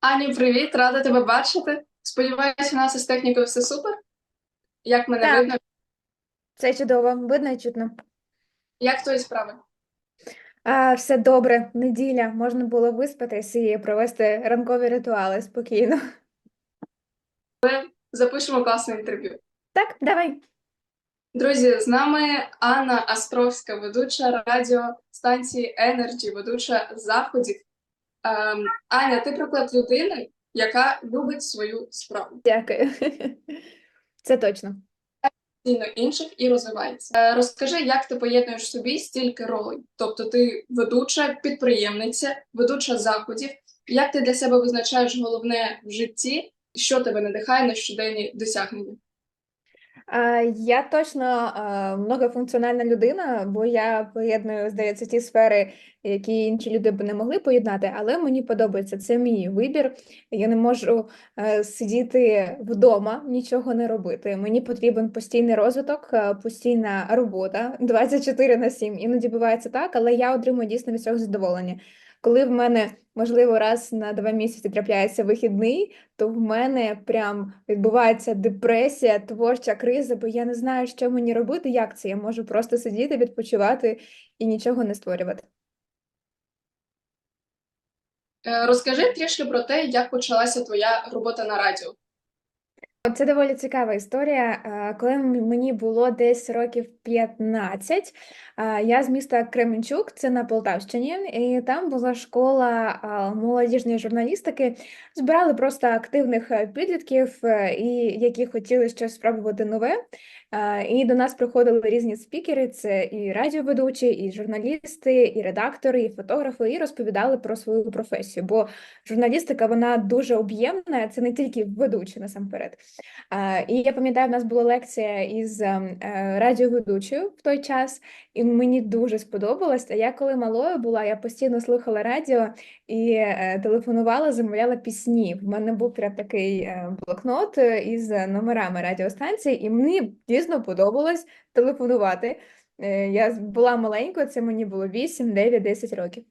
Ані, привіт, рада тебе бачити. Сподіваюся, у нас із технікою все супер. Як мене Так. видно, Це чудово, видно і чутно. як твої справи? А, все добре, неділя, можна було виспатись і провести ранкові ритуали спокійно. Запишемо класне інтерв'ю. Так, давай. Друзі, з нами Анна Астровська, ведуча радіостанції Energy, ведуча заходів. Ем, Аня, ти приклад людини, яка любить свою справу, Дякую. Це точно. постійно інших і розвивається. Е, розкажи, як ти поєднуєш в собі стільки ролей? Тобто ти ведуча, підприємниця, ведуча заходів. Як ти для себе визначаєш головне в житті, що тебе надихає на щоденні досягнення? Я точно многофункціональна людина, бо я поєдную, здається, ті сфери, які інші люди б не могли поєднати, але мені подобається. Це мій вибір. Я не можу е, сидіти вдома, нічого не робити. Мені потрібен постійний розвиток, е, постійна робота 24 на 7. Іноді буває це так, але я отримую дійсно від цього задоволення. Коли в мене, можливо, раз на два місяці трапляється вихідний, то в мене прям відбувається депресія, творча криза, бо я не знаю, що мені робити, як це. Я можу просто сидіти, відпочивати і нічого не створювати. Е, Розкажи трішки про те, як почалася твоя робота на радіо. Це доволі цікава історія. Е, Коли мені було десь років 15, е, я з міста Кременчук, це на Полтавщині, і там була школа молодіжної журналістики. Збирали просто активних е, підлітків, е, і які хотіли щось спробувати нове. І до нас приходили різні спікери: це і радіоведучі, і журналісти, і редактори, і фотографи, і розповідали про свою професію. Бо журналістика вона дуже об'ємна, це не тільки ведучі насамперед. І я пам'ятаю, в нас була лекція із ем, е, радіоведучою в той час, і мені дуже сподобалось. А я коли малою була, я постійно слухала радіо і е, телефонувала, замовляла пісні. В мене був прям такий е, блокнот е, із номерами радіостанції, і мені дійсно подобалось телефонувати. Я була маленькою, це мені було 8, 9, 10 років.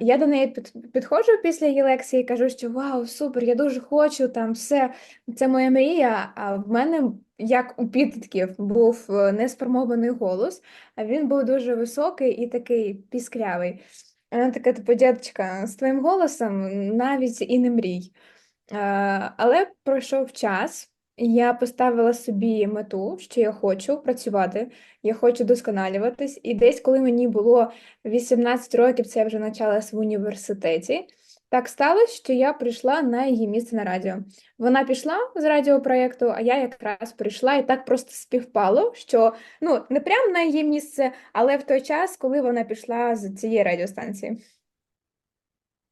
Я до неї підходжу після її лекції і кажу, що вау, супер, я дуже хочу там все. Це моя мрія. А в мене, як у підлітків, був е, несформований голос, а він був дуже високий і такий пісклявий. Вона така, типу, дядечка, з твоїм голосом навіть і не мрій. Але пройшов час, я поставила собі мету, що я хочу працювати, я хочу досконалюватись. І десь, коли мені було 18 років, це я вже навчалась в університеті. Так сталося, що я прийшла на її місце на радіо. Вона пішла з радіопроєкту, а я якраз прийшла, і так просто співпало, що ну не прямо на її місце, але в той час, коли вона пішла з цієї радіостанції.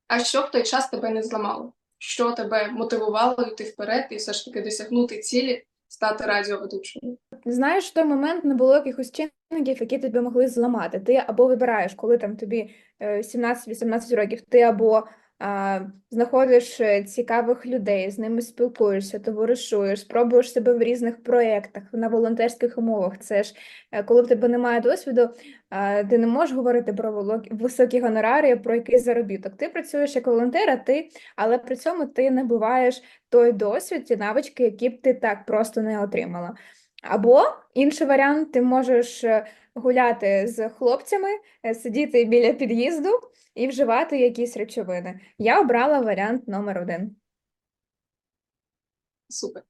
А що в той час тебе не зламало? Що тебе мотивувало йти вперед і все ж таки досягнути цілі, стати радіоведучою? Знаєш, в той момент не було якихось чинників, які тебе могли зламати. Ти або вибираєш, коли там тобі е, 17-18 років, ти або знаходиш е, цікавих людей, з ними спілкуєшся, товаришуєш, спробуєш себе в різних проєктах, на волонтерських умовах. Це ж е, коли в тебе немає досвіду, ти не можеш говорити про високі гонорари, про якийсь заробіток. Ти працюєш як волонтер, а ти, але при цьому ти набуваєш той досвід, ті навички, які б ти так просто не отримала. Або інший варіант, ти можеш е, гуляти з хлопцями, сидіти біля під'їзду і вживати якісь речовини. Я обрала варіант номер один. Супер.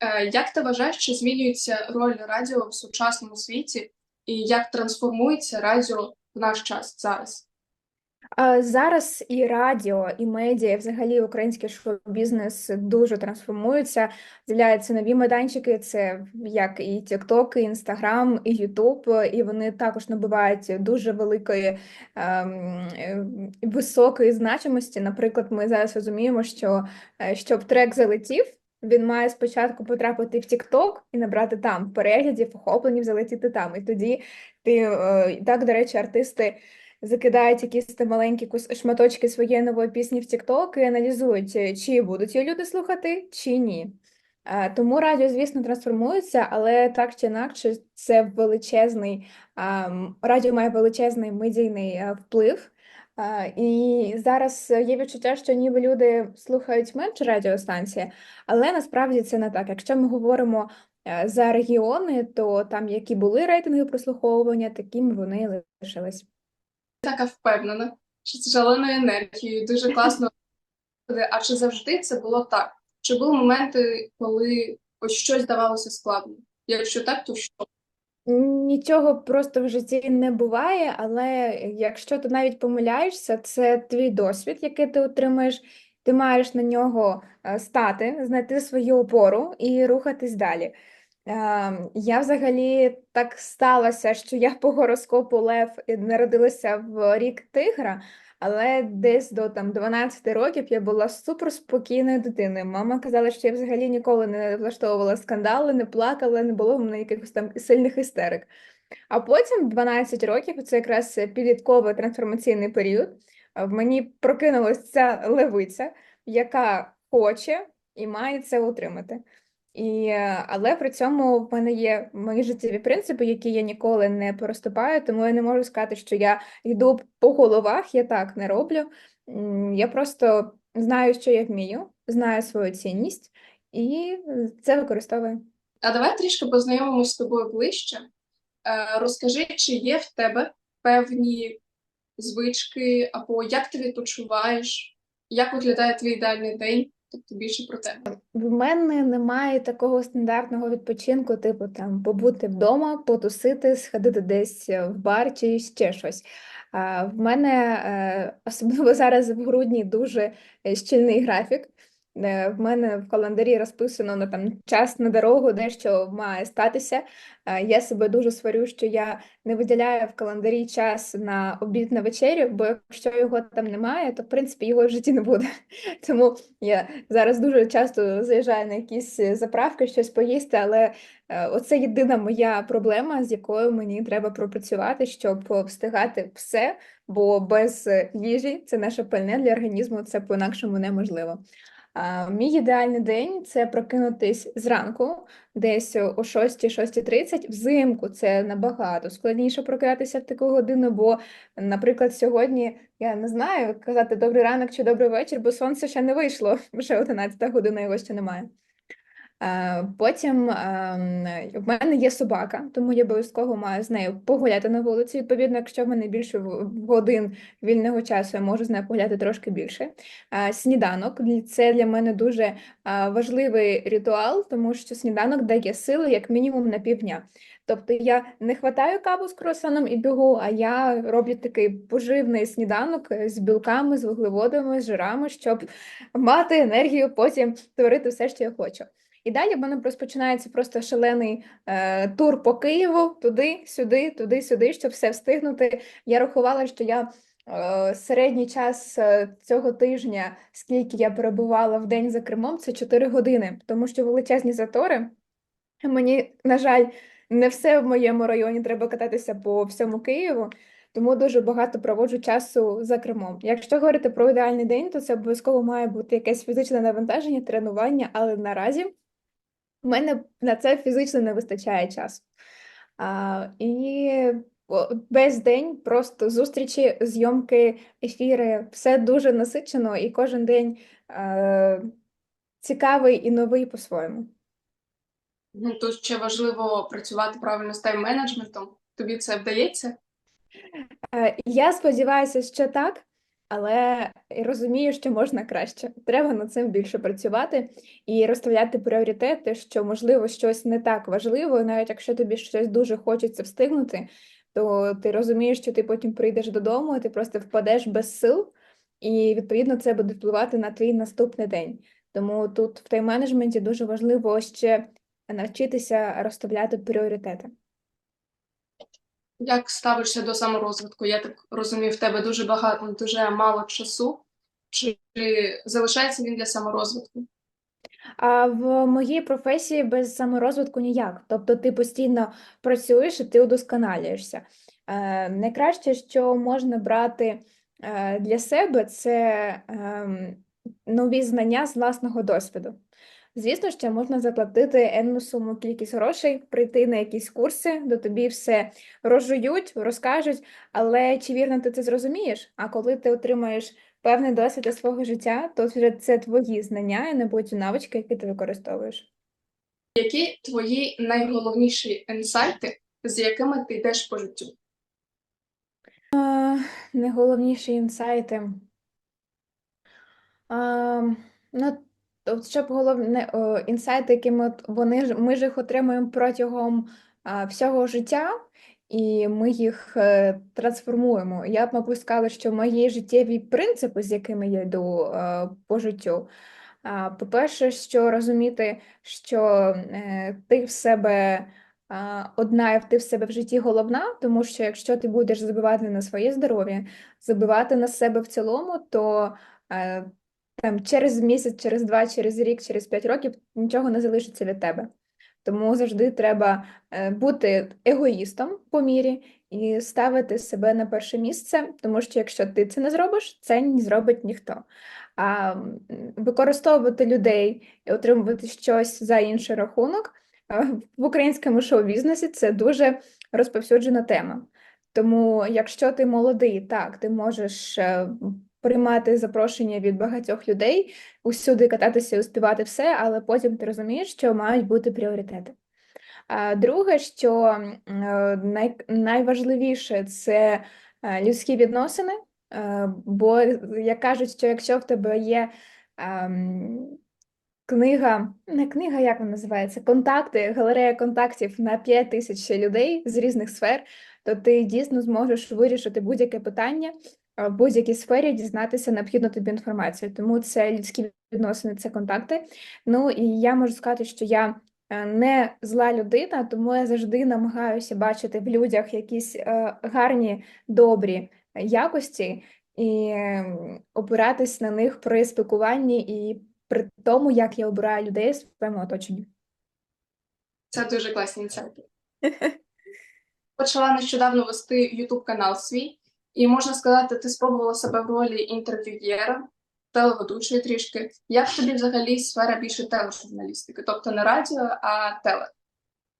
Е, Як ти вважаєш, чи змінюється роль радіо в сучасному світі, і як трансформується радіо в наш час зараз? Зараз і радіо, і медіа, і взагалі український шоу-бізнес дуже трансформується. З'являються нові майданчики, це як і TikTok, і Instagram, і YouTube, і вони також набувають дуже великої ем, е, високої значимості. Наприклад, ми зараз розуміємо, що е, щоб трек залетів. Він має спочатку потрапити в TikTok і набрати там переглядів, охопленів, залетіти там. І тоді ти е, так, до речі, артисти закидають якісь там маленькі шматочки своєї нової пісні в TikTok і аналізують, е, чи будуть її люди слухати, чи ні. Е, Тому радіо, звісно, трансформується, але так чи інакше, це величезний, радіо має величезний медійний е, вплив. І зараз є відчуття, що ніби люди слухають менше радіостанції, але насправді це не так. Якщо ми говоримо за регіони, то там, які були рейтинги прослуховування, такими вони лишились. Така впевнена, що це шаленою енергією, дуже класно. А чи завжди це було так? Чи були моменти, коли ось щось здавалося складним? Якщо так, то що? Нічого просто в житті не буває, але якщо ти навіть помиляєшся, це твій досвід, який ти отримаєш, ти маєш на нього е, стати, знайти свою опору і рухатись далі. Е, Я взагалі так сталося, що я по гороскопу Лев народилася в рік тигра, але десь до там 12 років я була суперспокійною дитиною. Мама казала, що я взагалі ніколи не влаштовувала скандали, не плакала, не було в мене якихось там сильних істерик. А потім, в 12 років, це якраз підлітковий трансформаційний період, в мені прокинулася ця левиця, яка хоче і має це отримати. І, е, але при цьому в мене є мої життєві принципи, які я ніколи не переступаю, тому я не можу сказати, що я йду по головах, я так не роблю. Я просто знаю, що я вмію, знаю свою цінність і це використовую. А давай трішки познайомимось з тобою ближче. Е, Розкажи, чи є в тебе певні звички, або як ти відпочиваєш, як виглядає твій ідеальний день, тобто більше про тебе. В мене немає такого стандартного відпочинку, типу там побути вдома, потусити, сходити десь е, в бар чи ще щось. В мене е, особливо зараз в грудні дуже е, щільний графік. Е, В мене в календарі розписано на там час на дорогу, дещо має статися. Е, Я себе дуже сварю, що я не виділяю в календарі час на обід на вечерю, бо якщо його там немає, то в принципі його в житті не буде. Тому я зараз дуже часто заїжджаю на якісь е, заправки, щось поїсти, але оце єдина моя проблема, з якою мені треба пропрацювати, щоб встигати все, бо без їжі це наше пальне для організму, це по-інакшому неможливо. Мій ідеальний день це прокинутись зранку, десь о 6-6.30. Взимку це набагато складніше прокидатися в таку годину, бо, наприклад, сьогодні я не знаю казати добрий ранок чи добрий вечір, бо сонце ще не вийшло, вже 11 година його ще немає. Е, Потім ем, в мене є собака, тому я обов'язково маю з нею погуляти на вулиці. Відповідно, якщо в мене більше годин вільного часу, я можу з нею погуляти трошки більше. Е, Сніданок це для мене дуже е, важливий ритуал, тому що сніданок дає сили як мінімум на півдня. Тобто я не хватаю каву з круасаном і бігу, а я роблю такий поживний сніданок з білками, з вуглеводами, з жирами, щоб мати енергію потім творити все, що я хочу. І далі в мене розпочинається просто шалений е, тур по Києву, туди, сюди, туди, сюди, щоб все встигнути. Я рахувала, що я е, середній час е, цього тижня, скільки я перебувала в день за кермом, це 4 години, тому що величезні затори. Мені, на жаль, не все в моєму районі треба кататися по всьому Києву, тому дуже багато проводжу часу за кермом. Якщо говорити про ідеальний день, то це обов'язково має бути якесь фізичне навантаження, тренування, але наразі в мене на це фізично не вистачає часу. А, і весь день просто зустрічі, зйомки, ефіри, все дуже насичено, і кожен день е, цікавий і новий по-своєму. Ну, Тут ще важливо працювати правильно з тайм-менеджментом. Тобі це вдається? Е, Я сподіваюся, що так, але розумію, що можна краще. Треба над цим більше працювати і розставляти пріоритети, що можливо щось не так важливо, навіть якщо тобі щось дуже хочеться встигнути, то ти розумієш, що ти потім прийдеш додому, ти просто впадеш без сил, і відповідно це буде впливати на твій наступний день. Тому тут в тайм-менеджменті дуже важливо ще навчитися розставляти пріоритети. Як ставишся до саморозвитку? Я так розумію, в тебе дуже багато, дуже мало часу. Чи залишається він для саморозвитку? А в моїй професії без саморозвитку ніяк. Тобто ти постійно працюєш і ти удосконалюєшся. Е, найкраще, що можна брати е, для себе, це ем, нові знання з власного досвіду. Звісно, що можна заплатити енну суму кількість грошей, прийти на якісь курси, до тобі все розжують, розкажуть, але чи вірно ти це зрозумієш? А коли ти отримаєш певний досвід для свого життя, то вже це твої знання і не будуть навички, які ти використовуєш. Які твої найголовніші інсайти, з якими ти йдеш по життю? Найголовніші інсайти. А, ну, от щоб головне о, інсайти, які ми, вони ми ж їх отримуємо протягом а, всього життя, і ми їх е, трансформуємо. Я б, мабуть, сказала, що мої життєві принципи, з якими я йду е, по життю. А, По-перше, що розуміти, що е, ти в себе одна, і ти в себе в житті головна, тому що якщо ти будеш забивати на своє здоров'я, забивати на себе в цілому, то е, там через місяць, через два, через рік, через п'ять років нічого не залишиться від тебе. Тому завжди треба е, бути егоїстом по мірі і ставити себе на перше місце, тому що якщо ти це не зробиш, це не зробить ніхто. А використовувати людей і отримувати щось за інший рахунок е, в українському шоу-бізнесі це дуже розповсюджена тема. Тому, якщо ти молодий, так, ти можеш е, приймати запрошення від багатьох людей, усюди кататися і успівати все, але потім ти розумієш, що мають бути пріоритети. А друге, що е, най, найважливіше це е, людські відносини, е, бо як кажуть, що якщо в тебе є книга, не книга, як вона називається, контакти, галерея контактів на 5 тисяч людей з різних сфер, то ти дійсно зможеш вирішити будь-яке питання в будь-якій сфері, дізнатися необхідну тобі інформацію. Тому це людські відносини, це контакти. Ну і я можу сказати, що я е, не зла людина, тому я завжди намагаюся бачити в людях якісь е, гарні, добрі якості і опиратись на них при спілкуванні і при тому, як я обираю людей в своєму оточенні. Це дуже класні інсайти. Почала нещодавно вести YouTube канал свій, і можна сказати, ти спробувала себе в ролі інтерв'юєра, телеведучої трішки. Як тобі взагалі сфера більше тележурналістики? Тобто не радіо, а теле?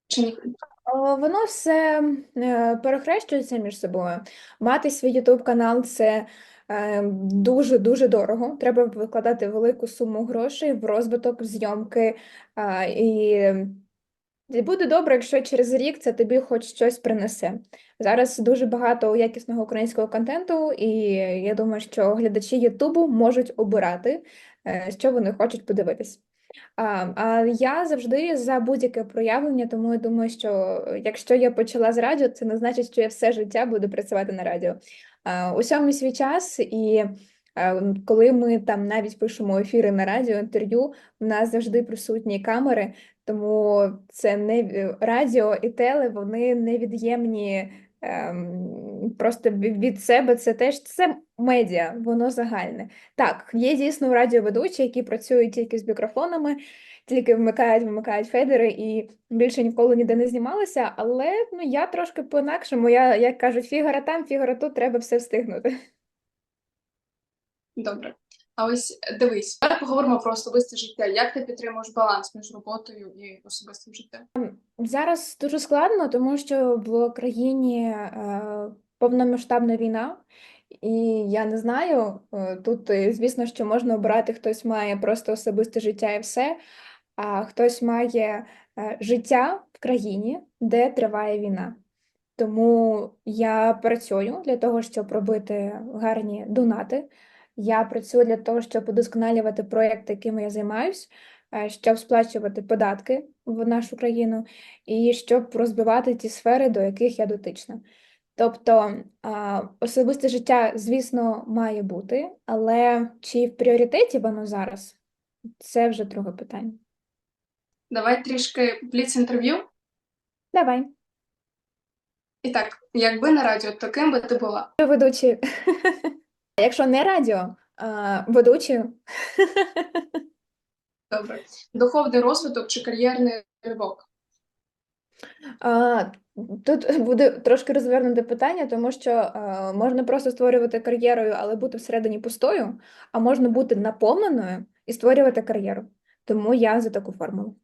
Чи ні? Воно все е, перехрещується між собою. Мати свій YouTube канал це дуже-дуже дорого. Треба викладати велику суму грошей в розвиток, в зйомки. і буде добре, якщо через рік це тобі хоч щось принесе. Зараз дуже багато якісного українського контенту, і я думаю, що глядачі Ютубу можуть обирати, е, що вони хочуть подивитись. А, я завжди за будь-яке проявлення, тому я думаю, що якщо я почала з радіо, це не значить, що я все життя буду працювати на радіо. Усьому свій час, і коли ми там навіть пишемо ефіри на радіо, інтерв'ю, у нас завжди присутні камери, тому це не радіо і теле, вони невід'ємні ем, просто від себе. Це теж це медіа, воно загальне. Так, є дійсно радіоведучі, які працюють тільки з мікрофонами, тільки вмикають, вимикають федери і більше ніколи ніде не знімалися. Але ну я трошки по-інакшому. Я як кажуть, фігара там, фігара тут, треба все встигнути. Добре. А ось дивись, тепер поговоримо про особисте життя. Як ти підтримуєш баланс між роботою і особистим життям? Зараз дуже складно, тому що в країні е, повномасштабна війна, і я не знаю, е, тут, е, звісно, що можна обирати, хтось має просто особисте життя і все, а хтось має е, життя в країні, де триває війна. Тому я працюю для того, щоб робити гарні донати. Я працюю для того, щоб удосконалювати проєкти, якими я займаюсь, е, щоб сплачувати податки в нашу країну і щоб розбивати ті сфери, до яких я дотична. Тобто особисте життя, звісно, має бути, але чи в пріоритеті воно зараз? Це вже друге питання. Давай трішки бліц інтерв'ю. Давай, І так, якби на радіо, то ким би ти була? ведучі. Якщо не радіо, а, ведучі. Добре. Духовний розвиток чи кар'єрний ривок? А, Тут буде трошки розвернуте питання, тому що а, можна просто створювати кар'єрою, але бути всередині пустою, а можна бути наповненою і створювати кар'єру. тому я за таку формулу.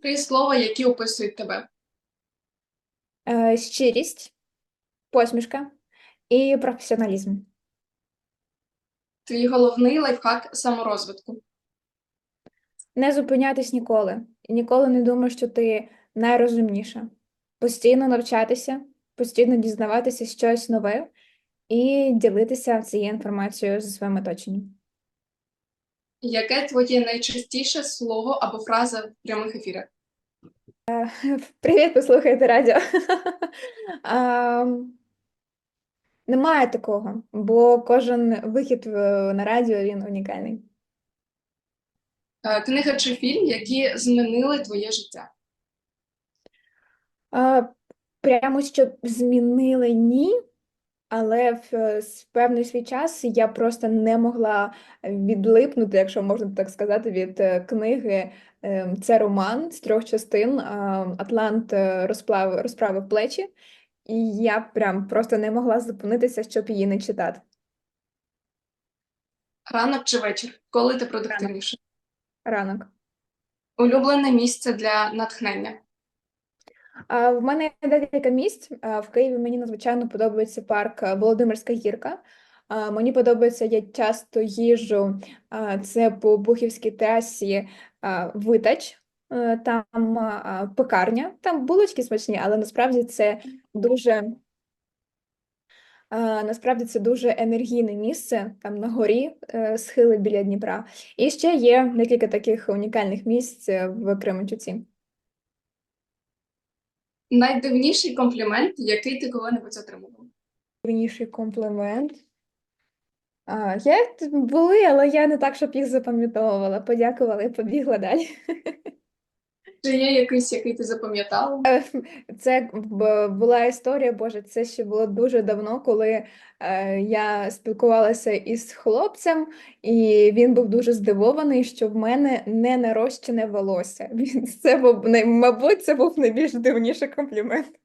Три слова, які описують тебе. Е, щирість, посмішка і професіоналізм. Твій головний лайфхак саморозвитку. Не зупинятись ніколи. Ніколи не думай, що ти найрозумніша. Постійно навчатися, постійно дізнаватися щось нове і ділитися цією інформацією зі своїм оточенням. Яке твоє найчастіше слово або фраза в прямих ефірах? Привіт, послухайте радіо. Немає такого, бо кожен вихід на радіо він унікальний. Е, Книга чи фільм, які змінили твоє життя. Прямо щоб змінили ні, але в е, певний свій час я просто не могла відлипнути, якщо можна так сказати, від е, книги. Е, Це роман з трьох частин. Атлант е, розправив плечі, і я прям просто не могла зупинитися, щоб її не читати. Ранок чи вечір? Коли ти продуктивніше? Ранок. Улюблене місце для натхнення. А, В мене є декілька місць. А, В Києві мені надзвичайно подобається парк Володимирська гірка. А, Мені подобається, я часто їжджу, а, це по Бухівській трасі а, Витач. Е, Там пекарня, там булочки смачні, але насправді це дуже насправді це дуже енергійне місце, там на горі е, схили біля Дніпра. І ще є декілька таких унікальних місць е, в Кременчуці. Найдивніший комплімент, який ти коли-небудь отримував. Найдивніший комплімент. А, т- були, але я не так, щоб їх запам'ятовувала. Подякувала і побігла далі. Чи є якийсь, який ти запам'ятала? Це була історія, Боже, це ще було дуже давно, коли е, я спілкувалася із хлопцем, і він був дуже здивований, що в мене не нарощене волосся. Він це був мабуть, це був найбільш дивніший комплімент.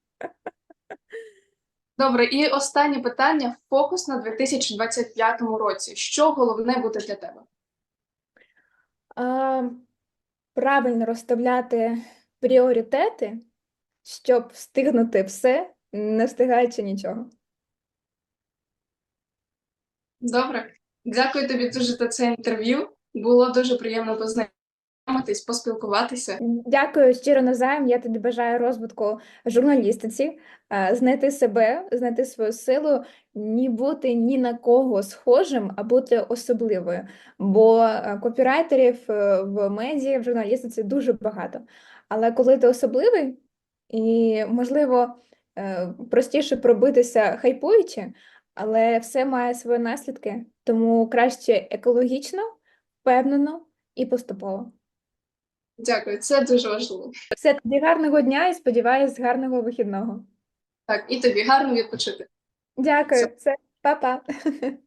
Добре, і останнє питання: фокус на 2025 році. Що головне буде для тебе? А, правильно розставляти пріоритети, щоб встигнути все, не встигаючи нічого. Добре, дякую тобі дуже за це інтерв'ю. Було дуже приємно познайомитись, поспілкуватися. Дякую щиро навзаєм. Я тобі бажаю розвитку журналістиці, е, знайти себе, знайти свою силу, ні бути ні на кого схожим, а бути особливою. Бо е, копірайтерів е, в медіа, в журналістиці дуже багато. Але коли ти особливий, і, можливо, простіше пробитися хайпуючи, але все має свої наслідки, тому краще екологічно, впевнено і поступово. Дякую, це дуже важливо. Все, тоді гарного дня і сподіваюсь, гарного вихідного. Так, і тобі гарно відпочити. Дякую, все, па-па.